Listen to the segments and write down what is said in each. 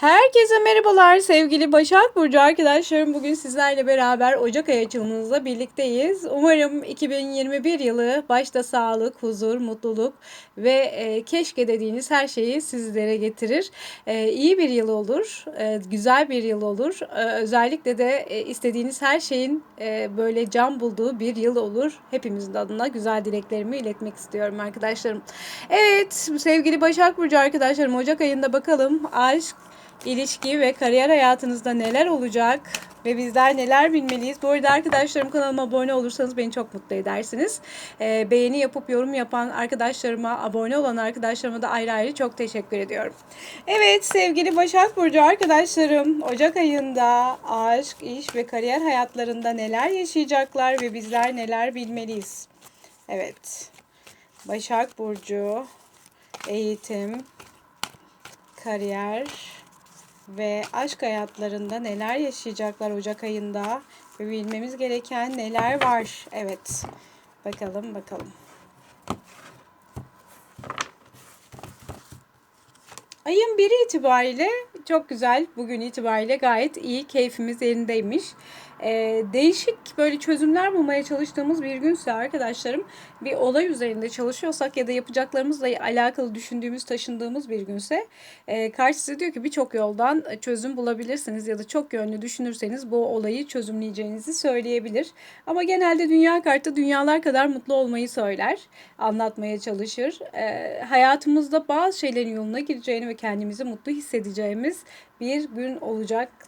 Herkese merhabalar sevgili Başak Burcu arkadaşlarım. Bugün sizlerle beraber Ocak ayı açılımınızla birlikteyiz. Umarım 2021 yılı başta sağlık, huzur, mutluluk ve e, keşke dediğiniz her şeyi sizlere getirir. E, iyi bir yıl olur, e, güzel bir yıl olur. E, özellikle de e, istediğiniz her şeyin e, böyle can bulduğu bir yıl olur. Hepimizin adına güzel dileklerimi iletmek istiyorum arkadaşlarım. Evet sevgili Başak Burcu arkadaşlarım Ocak ayında bakalım aşk, ilişki ve kariyer hayatınızda neler olacak ve bizler neler bilmeliyiz. Bu arada arkadaşlarım kanalıma abone olursanız beni çok mutlu edersiniz. Ee, beğeni yapıp yorum yapan arkadaşlarıma, abone olan arkadaşlarıma da ayrı ayrı çok teşekkür ediyorum. Evet sevgili Başak Burcu arkadaşlarım Ocak ayında aşk, iş ve kariyer hayatlarında neler yaşayacaklar ve bizler neler bilmeliyiz. Evet. Başak Burcu, eğitim, kariyer, ve aşk hayatlarında neler yaşayacaklar Ocak ayında ve bilmemiz gereken neler var. Evet. Bakalım bakalım. Ayın biri itibariyle çok güzel. Bugün itibariyle gayet iyi. Keyfimiz yerindeymiş e, değişik böyle çözümler bulmaya çalıştığımız bir günse arkadaşlarım bir olay üzerinde çalışıyorsak ya da yapacaklarımızla alakalı düşündüğümüz, taşındığımız bir günse e, karşısı diyor ki birçok yoldan çözüm bulabilirsiniz ya da çok yönlü düşünürseniz bu olayı çözümleyeceğinizi söyleyebilir. Ama genelde dünya kartı dünyalar kadar mutlu olmayı söyler, anlatmaya çalışır. E, hayatımızda bazı şeylerin yoluna gireceğini ve kendimizi mutlu hissedeceğimiz bir gün olacak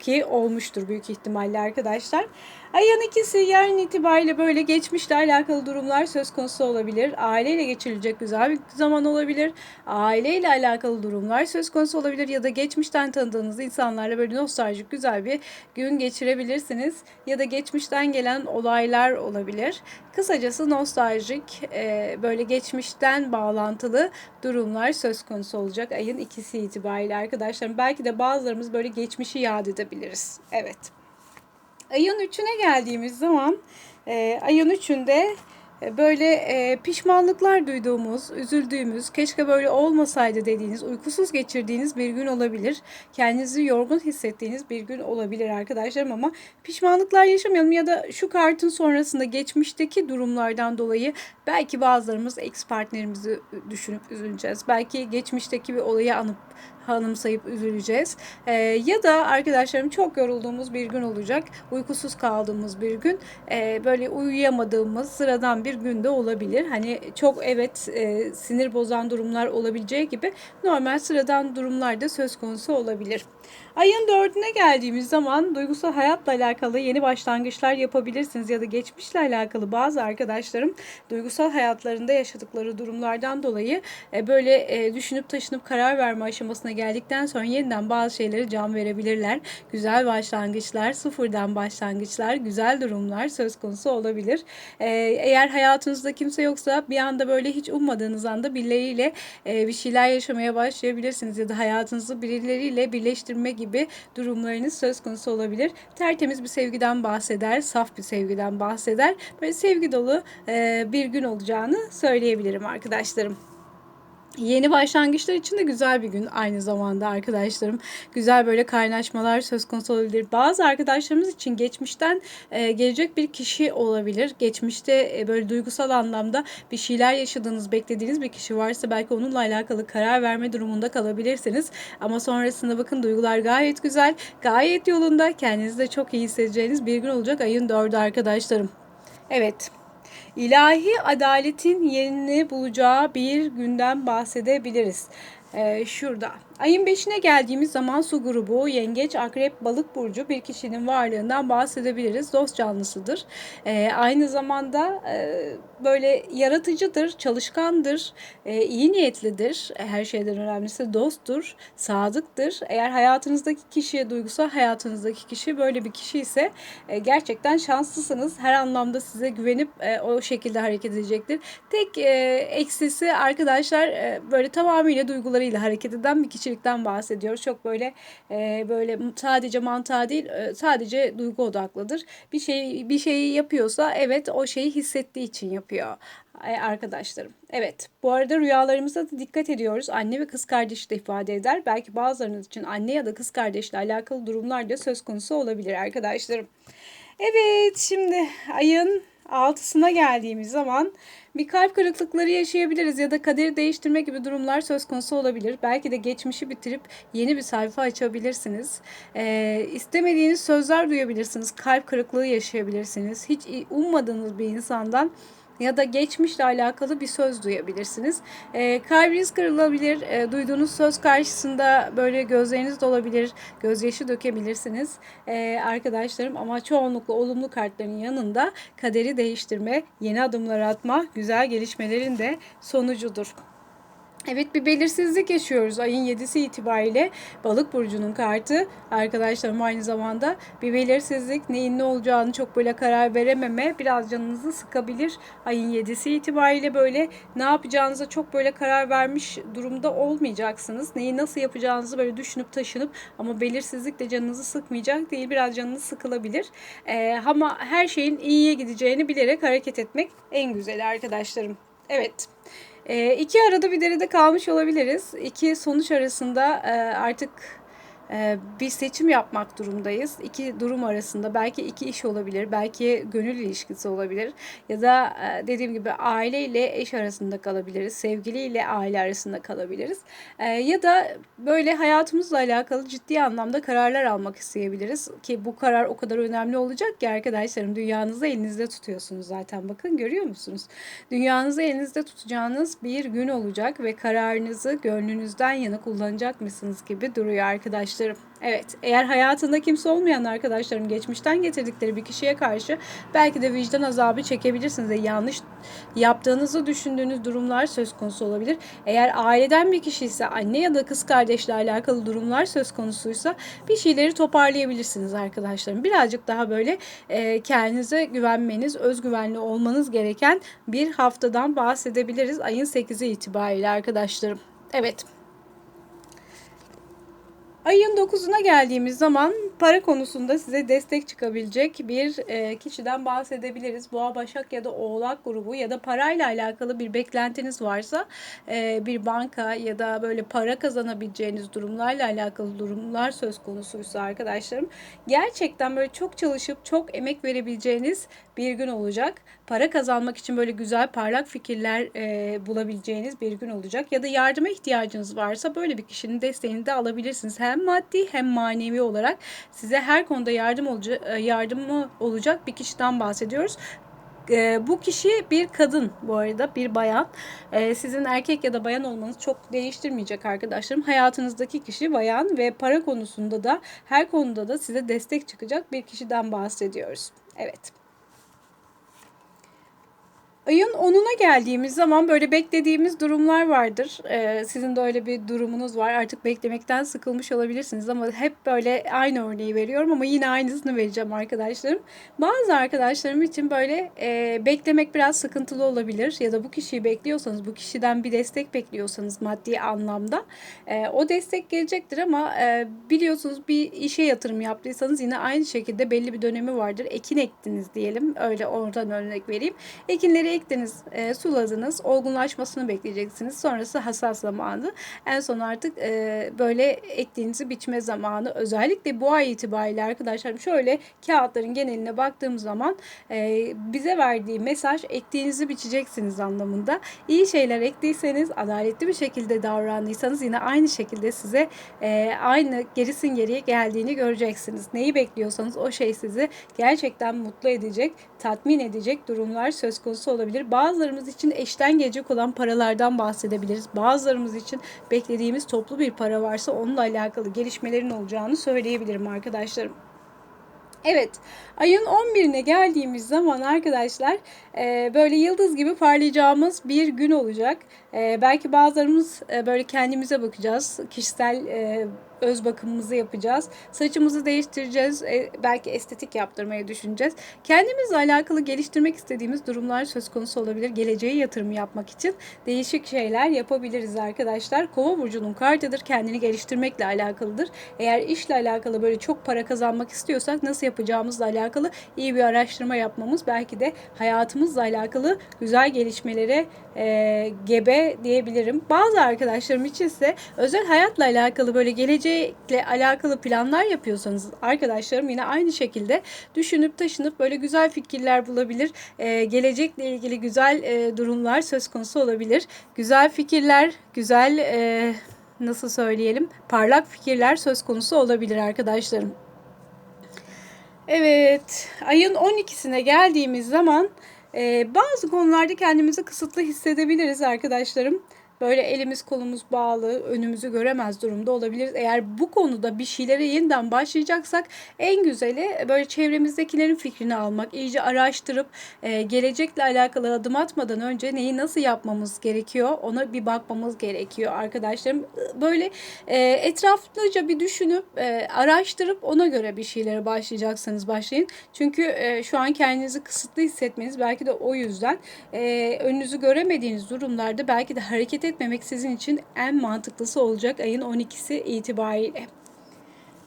ki olmuştur büyük ihtimalle arkadaşlar. Ayın ikisi yarın itibariyle böyle geçmişle alakalı durumlar söz konusu olabilir. Aileyle geçirilecek güzel bir zaman olabilir. Aileyle alakalı durumlar söz konusu olabilir ya da geçmişten tanıdığınız insanlarla böyle nostaljik güzel bir gün geçirebilirsiniz. Ya da geçmişten gelen olaylar olabilir. Kısacası nostaljik e, böyle geçmişten bağlantılı durumlar söz konusu olacak ayın ikisi itibariyle arkadaşlarım. Belki de bazılarımız böyle geçmişi yad edebiliriz. Evet. Ayın 3'üne geldiğimiz zaman e, ayın 3'ünde e, böyle e, pişmanlıklar duyduğumuz, üzüldüğümüz, keşke böyle olmasaydı dediğiniz, uykusuz geçirdiğiniz bir gün olabilir. Kendinizi yorgun hissettiğiniz bir gün olabilir arkadaşlarım ama pişmanlıklar yaşamayalım ya da şu kartın sonrasında geçmişteki durumlardan dolayı belki bazılarımız ex partnerimizi düşünüp üzüleceğiz. Belki geçmişteki bir olayı anıp hanımsayıp üzüleceğiz. E, ya da arkadaşlarım çok yorulduğumuz bir gün olacak. Uykusuz kaldığımız bir gün. E, böyle uyuyamadığımız sıradan bir günde olabilir. Hani çok evet e, sinir bozan durumlar olabileceği gibi normal sıradan durumlar da söz konusu olabilir. Ayın dördüne geldiğimiz zaman duygusal hayatla alakalı yeni başlangıçlar yapabilirsiniz ya da geçmişle alakalı bazı arkadaşlarım duygusal hayatlarında yaşadıkları durumlardan dolayı e, böyle e, düşünüp taşınıp karar verme aşamasına geldikten sonra yeniden bazı şeyleri can verebilirler. Güzel başlangıçlar, sıfırdan başlangıçlar, güzel durumlar söz konusu olabilir. E, eğer hayatınızda kimse yoksa bir anda böyle hiç ummadığınız anda birileriyle bir şeyler yaşamaya başlayabilirsiniz ya da hayatınızı birileriyle birleştirme gibi gibi durumlarınız söz konusu olabilir. Tertemiz bir sevgiden bahseder, saf bir sevgiden bahseder. Böyle sevgi dolu bir gün olacağını söyleyebilirim arkadaşlarım. Yeni başlangıçlar için de güzel bir gün aynı zamanda arkadaşlarım. Güzel böyle kaynaşmalar söz konusu olabilir. Bazı arkadaşlarımız için geçmişten e, gelecek bir kişi olabilir. Geçmişte e, böyle duygusal anlamda bir şeyler yaşadığınız, beklediğiniz bir kişi varsa belki onunla alakalı karar verme durumunda kalabilirsiniz. Ama sonrasında bakın duygular gayet güzel, gayet yolunda. Kendinizi de çok iyi hissedeceğiniz bir gün olacak ayın 4'ü arkadaşlarım. Evet, ilahi adaletin yerini bulacağı bir günden bahsedebiliriz. Ee, şurada. Ayın 5'ine geldiğimiz zaman su grubu, yengeç, akrep, balık burcu bir kişinin varlığından bahsedebiliriz. Dost canlısıdır. Ee, aynı zamanda e, böyle yaratıcıdır, çalışkandır, e, iyi niyetlidir. Her şeyden önemlisi dosttur, sadıktır. Eğer hayatınızdaki kişi, duygusal hayatınızdaki kişi böyle bir kişi ise e, gerçekten şanslısınız. Her anlamda size güvenip e, o şekilde hareket edecektir. Tek e, eksisi arkadaşlar e, böyle tamamıyla duygularıyla hareket eden bir kişi kişilikten bahsediyoruz. Çok böyle e, böyle sadece mantığa değil e, sadece duygu odaklıdır. Bir şey bir şeyi yapıyorsa evet o şeyi hissettiği için yapıyor. E, arkadaşlarım. Evet bu arada rüyalarımıza da dikkat ediyoruz. Anne ve kız kardeşi de ifade eder. Belki bazılarınız için anne ya da kız kardeşle alakalı durumlar da söz konusu olabilir arkadaşlarım. Evet şimdi ayın altısına geldiğimiz zaman bir kalp kırıklıkları yaşayabiliriz ya da kaderi değiştirme gibi durumlar söz konusu olabilir. Belki de geçmişi bitirip yeni bir sayfa açabilirsiniz. Ee, istemediğiniz sözler duyabilirsiniz. Kalp kırıklığı yaşayabilirsiniz. Hiç ummadığınız bir insandan ya da geçmişle alakalı bir söz duyabilirsiniz. E, kalbiniz kırılabilir. E, duyduğunuz söz karşısında böyle gözleriniz dolabilir. Gözyaşı dökebilirsiniz. E, arkadaşlarım ama çoğunlukla olumlu kartların yanında kaderi değiştirme, yeni adımlar atma, güzel gelişmelerin de sonucudur. Evet bir belirsizlik yaşıyoruz. Ayın 7'si itibariyle balık burcunun kartı. Arkadaşlarım aynı zamanda bir belirsizlik neyin ne olacağını çok böyle karar verememe biraz canınızı sıkabilir. Ayın 7'si itibariyle böyle ne yapacağınıza çok böyle karar vermiş durumda olmayacaksınız. Neyi nasıl yapacağınızı böyle düşünüp taşınıp ama belirsizlik de canınızı sıkmayacak değil biraz canınız sıkılabilir. Ee, ama her şeyin iyiye gideceğini bilerek hareket etmek en güzeli arkadaşlarım. Evet e, iki arada bir derede kalmış olabiliriz. İki sonuç arasında e, artık bir seçim yapmak durumdayız. İki durum arasında belki iki iş olabilir, belki gönül ilişkisi olabilir ya da e, dediğim gibi aile ile eş arasında kalabiliriz, sevgili ile aile arasında kalabiliriz. Ee, ya da böyle hayatımızla alakalı ciddi anlamda kararlar almak isteyebiliriz ki bu karar o kadar önemli olacak ki arkadaşlarım dünyanızı elinizde tutuyorsunuz zaten bakın görüyor musunuz? Dünyanızı elinizde tutacağınız bir gün olacak ve kararınızı gönlünüzden yana kullanacak mısınız gibi duruyor arkadaşlar arkadaşlarım. Evet, eğer hayatında kimse olmayan arkadaşlarım geçmişten getirdikleri bir kişiye karşı belki de vicdan azabı çekebilirsiniz. ve yanlış yaptığınızı düşündüğünüz durumlar söz konusu olabilir. Eğer aileden bir kişi ise anne ya da kız kardeşle alakalı durumlar söz konusuysa bir şeyleri toparlayabilirsiniz arkadaşlarım. Birazcık daha böyle e, kendinize güvenmeniz, özgüvenli olmanız gereken bir haftadan bahsedebiliriz ayın 8'i itibariyle arkadaşlarım. Evet. Ayın 9'una geldiğimiz zaman para konusunda size destek çıkabilecek bir e, kişiden bahsedebiliriz. Boğa, Başak ya da Oğlak grubu ya da parayla alakalı bir beklentiniz varsa e, bir banka ya da böyle para kazanabileceğiniz durumlarla alakalı durumlar söz konusuysa arkadaşlarım gerçekten böyle çok çalışıp çok emek verebileceğiniz bir gün olacak. Para kazanmak için böyle güzel parlak fikirler e, bulabileceğiniz bir gün olacak. Ya da yardıma ihtiyacınız varsa böyle bir kişinin desteğini de alabilirsiniz. Hem maddi hem manevi olarak size her konuda yardım olacak, e, yardımı olacak bir kişiden bahsediyoruz. E, bu kişi bir kadın bu arada bir bayan. E, sizin erkek ya da bayan olmanız çok değiştirmeyecek arkadaşlarım. Hayatınızdaki kişi bayan ve para konusunda da her konuda da size destek çıkacak bir kişiden bahsediyoruz. Evet. Ayın 10'una geldiğimiz zaman böyle beklediğimiz durumlar vardır. Ee, sizin de öyle bir durumunuz var. Artık beklemekten sıkılmış olabilirsiniz ama hep böyle aynı örneği veriyorum ama yine aynısını vereceğim arkadaşlarım. Bazı arkadaşlarım için böyle e, beklemek biraz sıkıntılı olabilir ya da bu kişiyi bekliyorsanız, bu kişiden bir destek bekliyorsanız maddi anlamda e, o destek gelecektir ama e, biliyorsunuz bir işe yatırım yaptıysanız yine aynı şekilde belli bir dönemi vardır. Ekin ektiniz diyelim. Öyle oradan örnek vereyim. Ekinleri ektiniz, e, suladınız, olgunlaşmasını bekleyeceksiniz. Sonrası hasat zamanı. En son artık e, böyle ektiğinizi biçme zamanı. Özellikle bu ay itibariyle arkadaşlarım şöyle kağıtların geneline baktığım zaman e, bize verdiği mesaj ektiğinizi biçeceksiniz anlamında. İyi şeyler ektiyseniz, adaletli bir şekilde davrandıysanız yine aynı şekilde size e, aynı gerisin geriye geldiğini göreceksiniz. Neyi bekliyorsanız o şey sizi gerçekten mutlu edecek, tatmin edecek durumlar söz konusu olabilir olabilir. Bazılarımız için eşten gelecek olan paralardan bahsedebiliriz. Bazılarımız için beklediğimiz toplu bir para varsa onunla alakalı gelişmelerin olacağını söyleyebilirim arkadaşlarım. Evet ayın 11'ine geldiğimiz zaman arkadaşlar e, böyle yıldız gibi parlayacağımız bir gün olacak. E, belki bazılarımız e, böyle kendimize bakacağız. Kişisel öz bakımımızı yapacağız. Saçımızı değiştireceğiz. E, belki estetik yaptırmayı düşüneceğiz. Kendimizle alakalı geliştirmek istediğimiz durumlar söz konusu olabilir. Geleceğe yatırım yapmak için değişik şeyler yapabiliriz arkadaşlar. Kova burcunun kartıdır. Kendini geliştirmekle alakalıdır. Eğer işle alakalı böyle çok para kazanmak istiyorsak nasıl yapacağımızla alakalı iyi bir araştırma yapmamız belki de hayatımızla alakalı güzel gelişmelere e, gebe diyebilirim. Bazı arkadaşlarım için ise özel hayatla alakalı böyle gelecekle alakalı planlar yapıyorsanız arkadaşlarım yine aynı şekilde düşünüp taşınıp böyle güzel fikirler bulabilir. E, gelecekle ilgili güzel e, durumlar söz konusu olabilir. Güzel fikirler, güzel e, nasıl söyleyelim parlak fikirler söz konusu olabilir arkadaşlarım. Evet, ayın 12'sine geldiğimiz zaman e, bazı konularda kendimizi kısıtlı hissedebiliriz arkadaşlarım böyle elimiz kolumuz bağlı, önümüzü göremez durumda olabiliriz. Eğer bu konuda bir şeylere yeniden başlayacaksak en güzeli böyle çevremizdekilerin fikrini almak, iyice araştırıp e, gelecekle alakalı adım atmadan önce neyi nasıl yapmamız gerekiyor ona bir bakmamız gerekiyor arkadaşlarım. Böyle e, etraflıca bir düşünüp e, araştırıp ona göre bir şeylere başlayacaksanız başlayın. Çünkü e, şu an kendinizi kısıtlı hissetmeniz belki de o yüzden e, önünüzü göremediğiniz durumlarda belki de hareket etmemek sizin için en mantıklısı olacak ayın 12'si itibariyle.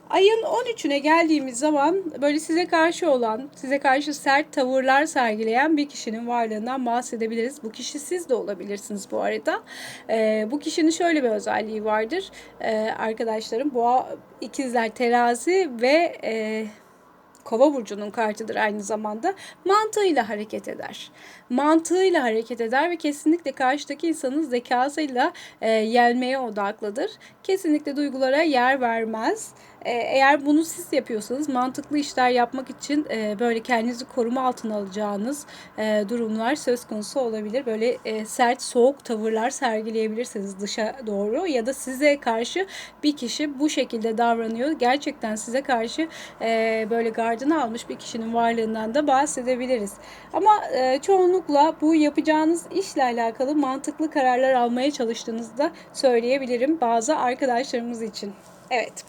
Ayın 13'üne geldiğimiz zaman böyle size karşı olan, size karşı sert tavırlar sergileyen bir kişinin varlığından bahsedebiliriz. Bu kişi siz de olabilirsiniz bu arada. Ee, bu kişinin şöyle bir özelliği vardır. Ee, arkadaşlarım boğa, ikizler, terazi ve... E, Kova burcunun kartıdır aynı zamanda. Mantığıyla hareket eder. Mantığıyla hareket eder ve kesinlikle karşıdaki insanın zekasıyla e, yenmeye odaklıdır. Kesinlikle duygulara yer vermez. E, eğer bunu siz yapıyorsanız mantıklı işler yapmak için e, böyle kendinizi koruma altına alacağınız e, durumlar söz konusu olabilir. Böyle e, sert, soğuk tavırlar sergileyebilirsiniz dışa doğru ya da size karşı bir kişi bu şekilde davranıyor. Gerçekten size karşı böyle gardını almış bir kişinin varlığından da bahsedebiliriz. Ama çoğunlukla bu yapacağınız işle alakalı mantıklı kararlar almaya çalıştığınızı da söyleyebilirim bazı arkadaşlarımız için. Evet.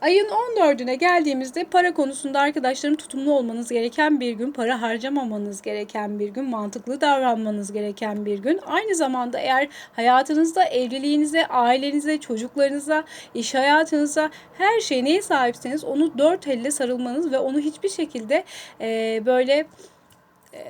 Ayın 14'üne geldiğimizde para konusunda arkadaşlarım tutumlu olmanız gereken bir gün, para harcamamanız gereken bir gün, mantıklı davranmanız gereken bir gün. Aynı zamanda eğer hayatınızda evliliğinize, ailenize, çocuklarınıza, iş hayatınıza her şey neye sahipseniz onu dört elle sarılmanız ve onu hiçbir şekilde e, böyle e,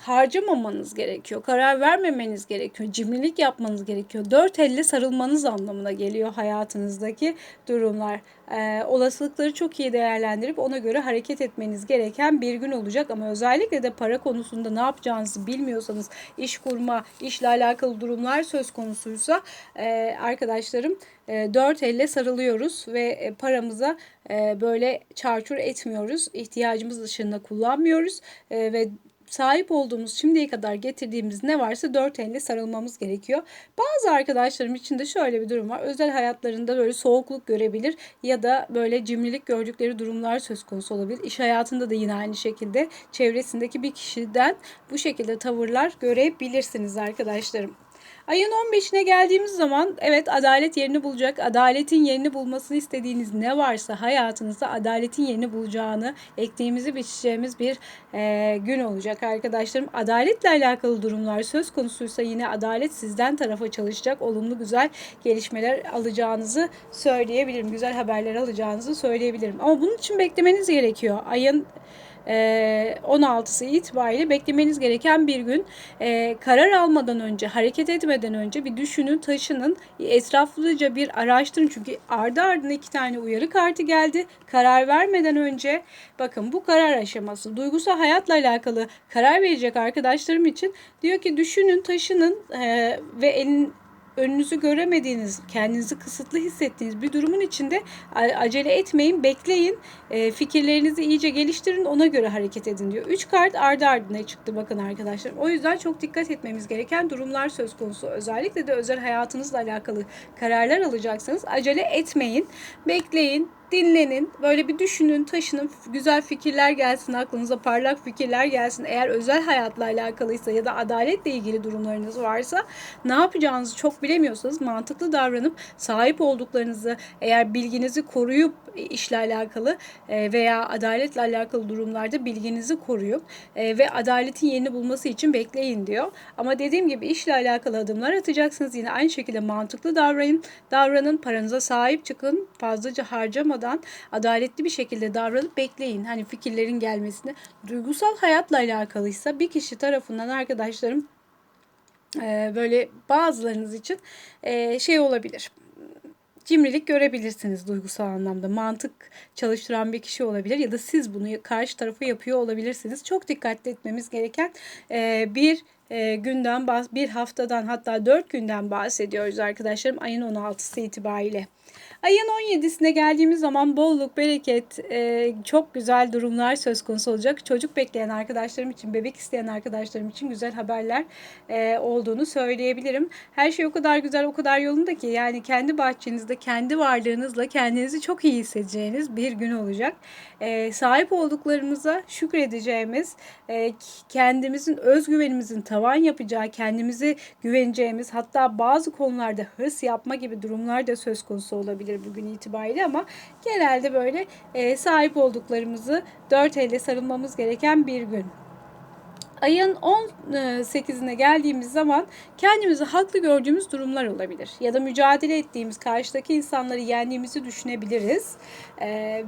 harcamamanız gerekiyor. Karar vermemeniz gerekiyor. Cimrilik yapmanız gerekiyor. Dört elle sarılmanız anlamına geliyor hayatınızdaki durumlar. Ee, olasılıkları çok iyi değerlendirip ona göre hareket etmeniz gereken bir gün olacak. Ama özellikle de para konusunda ne yapacağınızı bilmiyorsanız iş kurma, işle alakalı durumlar söz konusuysa e, arkadaşlarım e, dört elle sarılıyoruz ve e, paramıza e, böyle çarçur etmiyoruz. İhtiyacımız dışında kullanmıyoruz e, ve sahip olduğumuz şimdiye kadar getirdiğimiz ne varsa dört elle sarılmamız gerekiyor. Bazı arkadaşlarım için de şöyle bir durum var. Özel hayatlarında böyle soğukluk görebilir ya da böyle cimrilik gördükleri durumlar söz konusu olabilir. İş hayatında da yine aynı şekilde çevresindeki bir kişiden bu şekilde tavırlar görebilirsiniz arkadaşlarım. Ayın 15'ine geldiğimiz zaman evet adalet yerini bulacak. Adaletin yerini bulmasını istediğiniz ne varsa hayatınızda adaletin yerini bulacağını ektiğimizi biçeceğimiz bir e, gün olacak arkadaşlarım. Adaletle alakalı durumlar söz konusuysa yine adalet sizden tarafa çalışacak. Olumlu güzel gelişmeler alacağınızı söyleyebilirim. Güzel haberler alacağınızı söyleyebilirim. Ama bunun için beklemeniz gerekiyor. Ayın 16'sı ee, itibariyle beklemeniz gereken bir gün. E, karar almadan önce, hareket etmeden önce bir düşünün, taşının, etraflıca bir araştırın. Çünkü ardı ardına iki tane uyarı kartı geldi. Karar vermeden önce bakın bu karar aşaması. Duygusal hayatla alakalı karar verecek arkadaşlarım için diyor ki düşünün, taşının e, ve elin önünüzü göremediğiniz, kendinizi kısıtlı hissettiğiniz bir durumun içinde acele etmeyin, bekleyin. E, fikirlerinizi iyice geliştirin, ona göre hareket edin diyor. Üç kart ardı ardına çıktı bakın arkadaşlar. O yüzden çok dikkat etmemiz gereken durumlar söz konusu. Özellikle de özel hayatınızla alakalı kararlar alacaksanız acele etmeyin. Bekleyin, dinlenin. Böyle bir düşünün, taşının, güzel fikirler gelsin aklınıza, parlak fikirler gelsin. Eğer özel hayatla alakalıysa ya da adaletle ilgili durumlarınız varsa ne yapacağınızı çok bilemiyorsanız mantıklı davranıp sahip olduklarınızı eğer bilginizi koruyup işle alakalı e, veya adaletle alakalı durumlarda bilginizi koruyup e, ve adaletin yerini bulması için bekleyin diyor. Ama dediğim gibi işle alakalı adımlar atacaksınız. Yine aynı şekilde mantıklı davranın. Davranın, paranıza sahip çıkın. Fazlaca harcamadan adaletli bir şekilde davranıp bekleyin. Hani fikirlerin gelmesini. Duygusal hayatla alakalıysa bir kişi tarafından arkadaşlarım e, böyle bazılarınız için şey olabilir cimrilik görebilirsiniz duygusal anlamda. Mantık çalıştıran bir kişi olabilir ya da siz bunu karşı tarafı yapıyor olabilirsiniz. Çok dikkatli etmemiz gereken e, bir e, günden, bir haftadan hatta dört günden bahsediyoruz arkadaşlarım ayın 16'sı itibariyle. Ayın 17'sine geldiğimiz zaman bolluk, bereket, e, çok güzel durumlar söz konusu olacak. Çocuk bekleyen arkadaşlarım için, bebek isteyen arkadaşlarım için güzel haberler e, olduğunu söyleyebilirim. Her şey o kadar güzel, o kadar yolunda ki yani kendi bahçenizde, kendi varlığınızla kendinizi çok iyi hissedeceğiniz bir gün olacak. E, sahip olduklarımıza şükredeceğimiz, e, kendimizin özgüvenimizin tavan yapacağı, kendimizi güveneceğimiz hatta bazı konularda hırs yapma gibi durumlar da söz konusu olabilir bugün itibariyle ama genelde böyle e, sahip olduklarımızı dört elle sarılmamız gereken bir gün. Ayın 18'ine geldiğimiz zaman kendimizi haklı gördüğümüz durumlar olabilir. Ya da mücadele ettiğimiz, karşıdaki insanları yendiğimizi düşünebiliriz. Ee,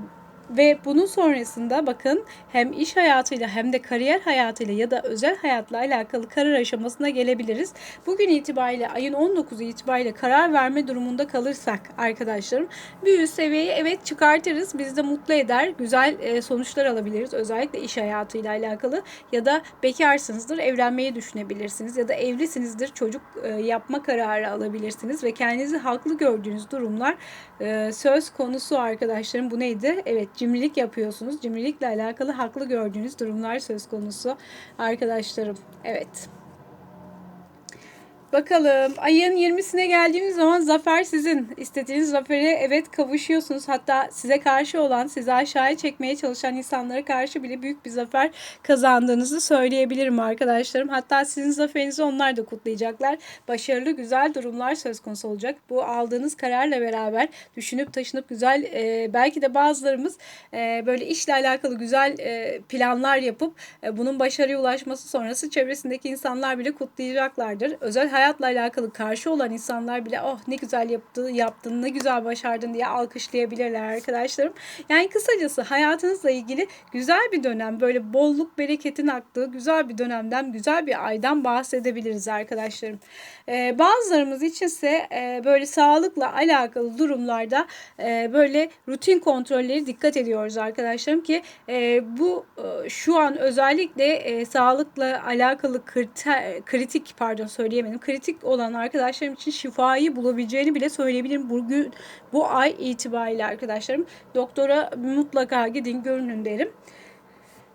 ve bunun sonrasında bakın hem iş hayatıyla hem de kariyer hayatıyla ya da özel hayatla alakalı karar aşamasına gelebiliriz. Bugün itibariyle ayın 19'u itibariyle karar verme durumunda kalırsak arkadaşlarım bir üst seviyeyi evet çıkartırız. Bizi de mutlu eder. Güzel e, sonuçlar alabiliriz. Özellikle iş hayatıyla alakalı ya da bekarsınızdır evlenmeyi düşünebilirsiniz ya da evlisinizdir çocuk e, yapma kararı alabilirsiniz ve kendinizi haklı gördüğünüz durumlar e, söz konusu arkadaşlarım. Bu neydi? Evet cimrilik yapıyorsunuz. Cimrilikle alakalı haklı gördüğünüz durumlar söz konusu arkadaşlarım. Evet. Bakalım ayın 20'sine geldiğimiz zaman zafer sizin. İstediğiniz zafere evet kavuşuyorsunuz. Hatta size karşı olan, sizi aşağıya çekmeye çalışan insanlara karşı bile büyük bir zafer kazandığınızı söyleyebilirim arkadaşlarım. Hatta sizin zaferinizi onlar da kutlayacaklar. Başarılı güzel durumlar söz konusu olacak. Bu aldığınız kararla beraber düşünüp taşınıp güzel e, belki de bazılarımız e, böyle işle alakalı güzel e, planlar yapıp e, bunun başarıya ulaşması sonrası çevresindeki insanlar bile kutlayacaklardır. Özel hayatla alakalı karşı olan insanlar bile oh ne güzel yaptı, yaptın, ne güzel başardın diye alkışlayabilirler arkadaşlarım. Yani kısacası hayatınızla ilgili güzel bir dönem, böyle bolluk bereketin aktığı güzel bir dönemden, güzel bir aydan bahsedebiliriz arkadaşlarım. Ee, bazılarımız içinse e, böyle sağlıkla alakalı durumlarda e, böyle rutin kontrolleri dikkat ediyoruz arkadaşlarım ki e, bu e, şu an özellikle e, sağlıkla alakalı kriter, kritik pardon söyleyemedim kritik olan arkadaşlarım için şifayı bulabileceğini bile söyleyebilirim. Bugün bu ay itibariyle arkadaşlarım doktora mutlaka gidin görünün derim.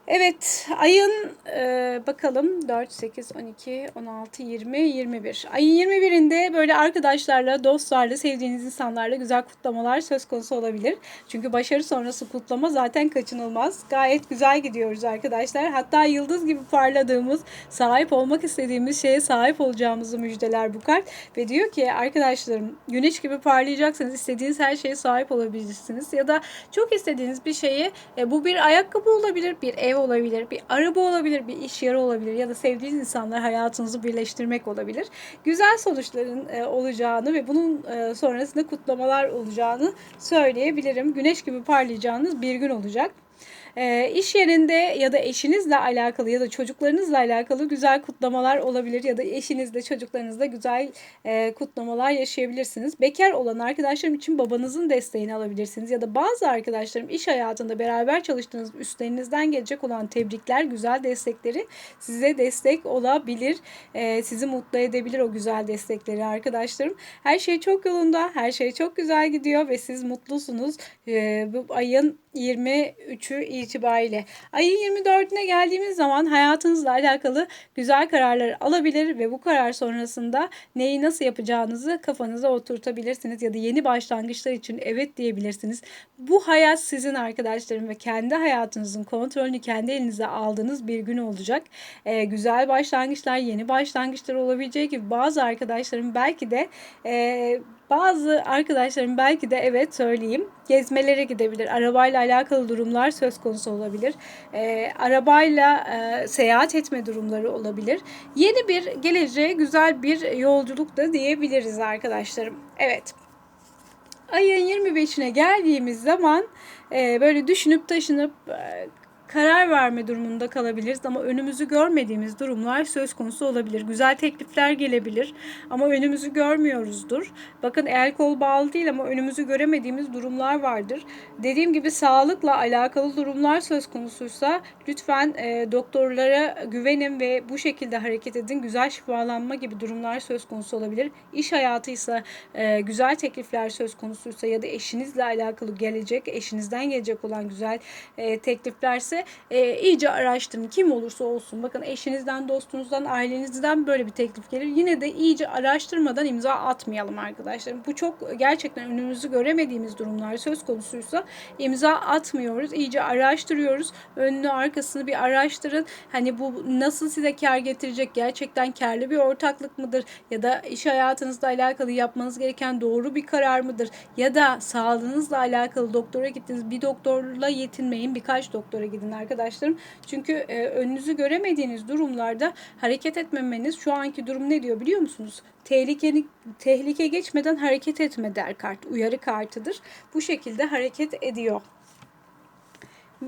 Evet ayın e, bakalım 4, 8, 12, 16, 20, 21. Ayın 21'inde böyle arkadaşlarla, dostlarla, sevdiğiniz insanlarla güzel kutlamalar söz konusu olabilir. Çünkü başarı sonrası kutlama zaten kaçınılmaz. Gayet güzel gidiyoruz arkadaşlar. Hatta yıldız gibi parladığımız, sahip olmak istediğimiz şeye sahip olacağımızı müjdeler bu kart. Ve diyor ki arkadaşlarım güneş gibi parlayacaksınız. istediğiniz her şeye sahip olabilirsiniz. Ya da çok istediğiniz bir şeyi e, bu bir ayakkabı olabilir, bir ev ev olabilir, bir araba olabilir, bir iş yeri olabilir ya da sevdiğiniz insanlar hayatınızı birleştirmek olabilir. Güzel sonuçların e, olacağını ve bunun e, sonrasında kutlamalar olacağını söyleyebilirim. Güneş gibi parlayacağınız bir gün olacak. E, iş yerinde ya da eşinizle alakalı ya da çocuklarınızla alakalı güzel kutlamalar olabilir ya da eşinizle çocuklarınızla güzel e, kutlamalar yaşayabilirsiniz. Bekar olan arkadaşlarım için babanızın desteğini alabilirsiniz ya da bazı arkadaşlarım iş hayatında beraber çalıştığınız üstlerinizden gelecek olan tebrikler, güzel destekleri size destek olabilir. E, sizi mutlu edebilir o güzel destekleri arkadaşlarım. Her şey çok yolunda, her şey çok güzel gidiyor ve siz mutlusunuz. E, bu ayın 23'ü itibariyle. Ayın 24'üne geldiğimiz zaman hayatınızla alakalı güzel kararlar alabilir ve bu karar sonrasında neyi nasıl yapacağınızı kafanıza oturtabilirsiniz ya da yeni başlangıçlar için evet diyebilirsiniz. Bu hayat sizin arkadaşlarım ve kendi hayatınızın kontrolünü kendi elinize aldığınız bir gün olacak. Ee, güzel başlangıçlar, yeni başlangıçlar olabileceği gibi bazı arkadaşlarım belki de e, bazı arkadaşlarım belki de evet söyleyeyim gezmelere gidebilir. Arabayla alakalı durumlar söz konusu olabilir. E, arabayla e, seyahat etme durumları olabilir. Yeni bir geleceğe güzel bir yolculuk da diyebiliriz arkadaşlarım. Evet. Ayın 25'ine geldiğimiz zaman e, böyle düşünüp taşınıp e, karar verme durumunda kalabiliriz ama önümüzü görmediğimiz durumlar söz konusu olabilir. Güzel teklifler gelebilir ama önümüzü görmüyoruzdur. Bakın el kol bağlı değil ama önümüzü göremediğimiz durumlar vardır. Dediğim gibi sağlıkla alakalı durumlar söz konusuysa lütfen e, doktorlara güvenin ve bu şekilde hareket edin. Güzel şifalanma gibi durumlar söz konusu olabilir. İş hayatıysa e, güzel teklifler söz konusuysa ya da eşinizle alakalı gelecek, eşinizden gelecek olan güzel e, tekliflerse e, iyice araştırın. Kim olursa olsun. Bakın eşinizden, dostunuzdan, ailenizden böyle bir teklif gelir. Yine de iyice araştırmadan imza atmayalım arkadaşlar. Bu çok gerçekten önümüzü göremediğimiz durumlar söz konusuysa imza atmıyoruz. İyice araştırıyoruz. Önünü arkasını bir araştırın. Hani bu nasıl size kar getirecek? Gerçekten karlı bir ortaklık mıdır? Ya da iş hayatınızla alakalı yapmanız gereken doğru bir karar mıdır? Ya da sağlığınızla alakalı doktora gittiniz. Bir doktorla yetinmeyin. Birkaç doktora gidin arkadaşlarım. Çünkü e, önünüzü göremediğiniz durumlarda hareket etmemeniz şu anki durum ne diyor biliyor musunuz? Tehlikeli, tehlike geçmeden hareket etme der kart. Uyarı kartıdır. Bu şekilde hareket ediyor.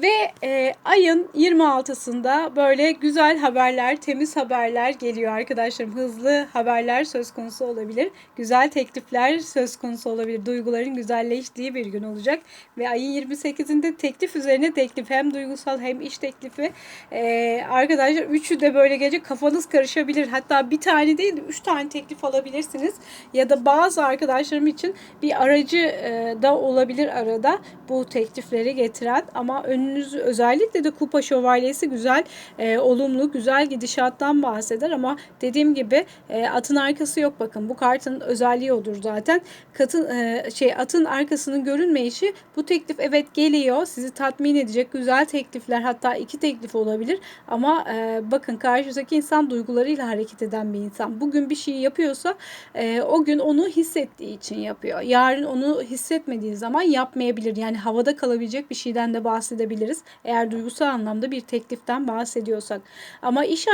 Ve e, ayın 26'sında böyle güzel haberler, temiz haberler geliyor arkadaşlarım. Hızlı haberler söz konusu olabilir. Güzel teklifler söz konusu olabilir. Duyguların güzelleştiği bir gün olacak. Ve ayın 28'inde teklif üzerine teklif. Hem duygusal hem iş teklifi. E, arkadaşlar üçü de böyle gece kafanız karışabilir. Hatta bir tane değil de üç tane teklif alabilirsiniz. Ya da bazı arkadaşlarım için bir aracı e, da olabilir arada bu teklifleri getiren. Ama ön önünüz özellikle de kupa şövalyesi güzel, e, olumlu, güzel gidişattan bahseder ama dediğim gibi e, atın arkası yok bakın. Bu kartın özelliği odur zaten. Katın e, şey atın arkasının görünmeyişi bu teklif evet geliyor. Sizi tatmin edecek güzel teklifler hatta iki teklif olabilir ama e, bakın karşıdaki insan duygularıyla hareket eden bir insan. Bugün bir şey yapıyorsa e, o gün onu hissettiği için yapıyor. Yarın onu hissetmediği zaman yapmayabilir. Yani havada kalabilecek bir şeyden de bahsedebilir bahsedebiliriz. Eğer duygusal anlamda bir tekliften bahsediyorsak. Ama iş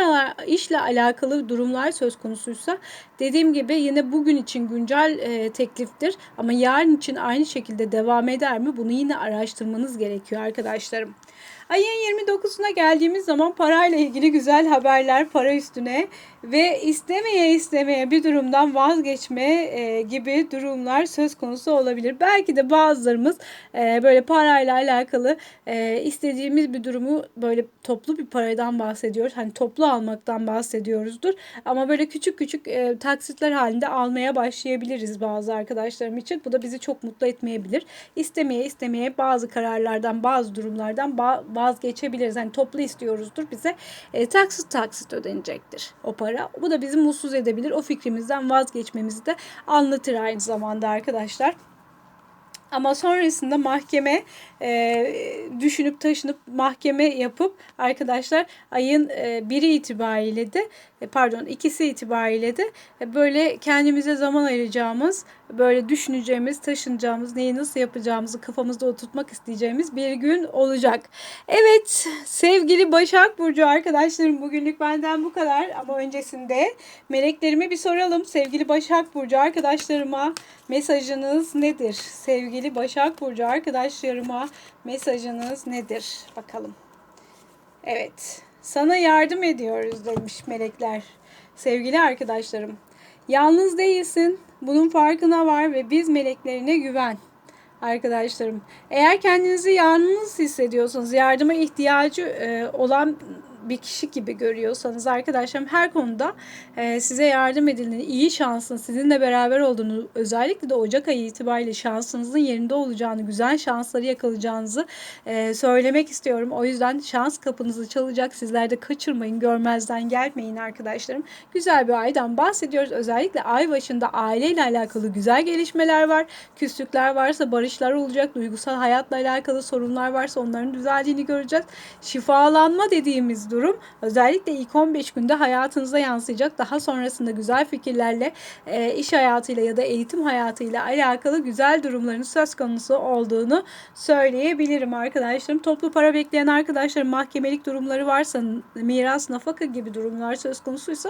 işle alakalı durumlar söz konusuysa dediğim gibi yine bugün için güncel e, tekliftir ama yarın için aynı şekilde devam eder mi? Bunu yine araştırmanız gerekiyor arkadaşlarım. Ayın 29'una geldiğimiz zaman parayla ilgili güzel haberler para üstüne ve istemeye istemeye bir durumdan vazgeçme e, gibi durumlar söz konusu olabilir. Belki de bazılarımız e, böyle parayla alakalı e, istediğimiz bir durumu böyle toplu bir paradan bahsediyoruz. Hani toplu almaktan bahsediyoruzdur. Ama böyle küçük küçük e, taksitler halinde almaya başlayabiliriz bazı arkadaşlarım için. Bu da bizi çok mutlu etmeyebilir. İstemeye istemeye bazı kararlardan bazı durumlardan vazgeçebiliriz. Hani toplu istiyoruzdur bize e, taksit taksit ödenecektir o para. Bu da bizi mutsuz edebilir. O fikrimizden vazgeçmemizi de anlatır aynı zamanda arkadaşlar. Ama sonrasında mahkeme e, düşünüp taşınıp mahkeme yapıp arkadaşlar ayın e, biri itibariyle de e, pardon ikisi itibariyle de e, böyle kendimize zaman ayıracağımız böyle düşüneceğimiz taşınacağımız neyi nasıl yapacağımızı kafamızda oturtmak isteyeceğimiz bir gün olacak. Evet sevgili Başak Burcu arkadaşlarım bugünlük benden bu kadar ama öncesinde meleklerime bir soralım. Sevgili Başak Burcu arkadaşlarıma mesajınız nedir? Sevgili Başak Burcu arkadaşlarıma mesajınız nedir? Bakalım. Evet. Sana yardım ediyoruz demiş melekler. Sevgili arkadaşlarım. Yalnız değilsin. Bunun farkına var ve biz meleklerine güven. Arkadaşlarım. Eğer kendinizi yalnız hissediyorsanız, yardıma ihtiyacı e, olan bir kişi gibi görüyorsanız arkadaşlarım her konuda e, size yardım edildiğini, iyi şansın sizinle beraber olduğunu, özellikle de Ocak ayı itibariyle şansınızın yerinde olacağını, güzel şansları yakalayacağınızı e, söylemek istiyorum. O yüzden şans kapınızı çalacak. Sizler de kaçırmayın, görmezden gelmeyin arkadaşlarım. Güzel bir aydan bahsediyoruz. Özellikle ay başında aileyle alakalı güzel gelişmeler var. Küslükler varsa barışlar olacak. Duygusal hayatla alakalı sorunlar varsa onların düzeldiğini göreceğiz. Şifalanma dediğimiz durum özellikle ilk 15 günde hayatınıza yansıyacak. Daha sonrasında güzel fikirlerle e, iş hayatıyla ya da eğitim hayatıyla alakalı güzel durumların söz konusu olduğunu söyleyebilirim arkadaşlarım. Toplu para bekleyen arkadaşlarım mahkemelik durumları varsa miras, nafaka gibi durumlar söz konusuysa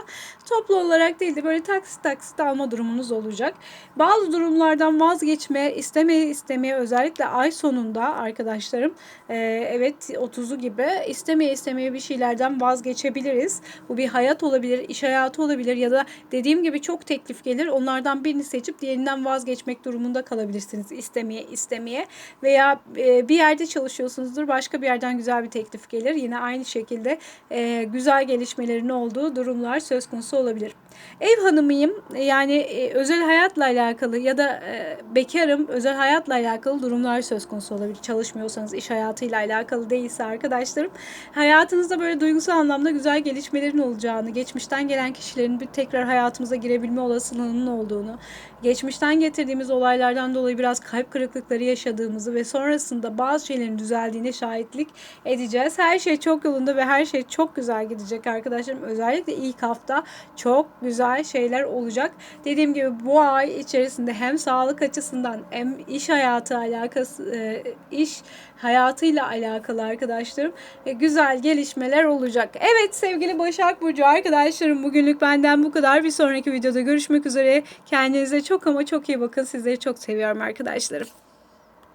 toplu olarak değil de böyle taksit taksit alma durumunuz olacak. Bazı durumlardan vazgeçme, istemeye istemeye özellikle ay sonunda arkadaşlarım e, evet 30'u gibi istemeye istemeye bir şeylerden vazgeçebiliriz. Bu bir hayat olabilir, iş hayatı olabilir ya da dediğim gibi çok teklif gelir. Onlardan birini seçip diğerinden vazgeçmek durumunda kalabilirsiniz istemeye istemeye veya e, bir yerde çalışıyorsunuzdur başka bir yerden güzel bir teklif gelir. Yine aynı şekilde e, güzel gelişmelerin olduğu durumlar söz konusu olabilir. Ev hanımıyım yani e, özel hayatla alakalı ya da e, bekarım özel hayatla alakalı durumlar söz konusu olabilir. Çalışmıyorsanız iş hayatıyla alakalı değilse arkadaşlarım hayatınızda böyle duygusal anlamda güzel gelişmelerin olacağını, geçmişten gelen kişilerin bir tekrar hayatımıza girebilme olasılığının olduğunu, geçmişten getirdiğimiz olaylardan dolayı biraz kalp kırıklıkları yaşadığımızı ve sonrasında bazı şeylerin düzeldiğine şahitlik edeceğiz. Her şey çok yolunda ve her şey çok güzel gidecek arkadaşlarım. Özellikle ilk hafta çok güzel şeyler olacak. Dediğim gibi bu ay içerisinde hem sağlık açısından hem iş hayatı alakası e, iş hayatıyla alakalı arkadaşlarım e, güzel gelişmeler olacak. Evet sevgili Başak Burcu arkadaşlarım bugünlük benden bu kadar. Bir sonraki videoda görüşmek üzere. Kendinize çok ama çok iyi bakın. Sizleri çok seviyorum arkadaşlarım.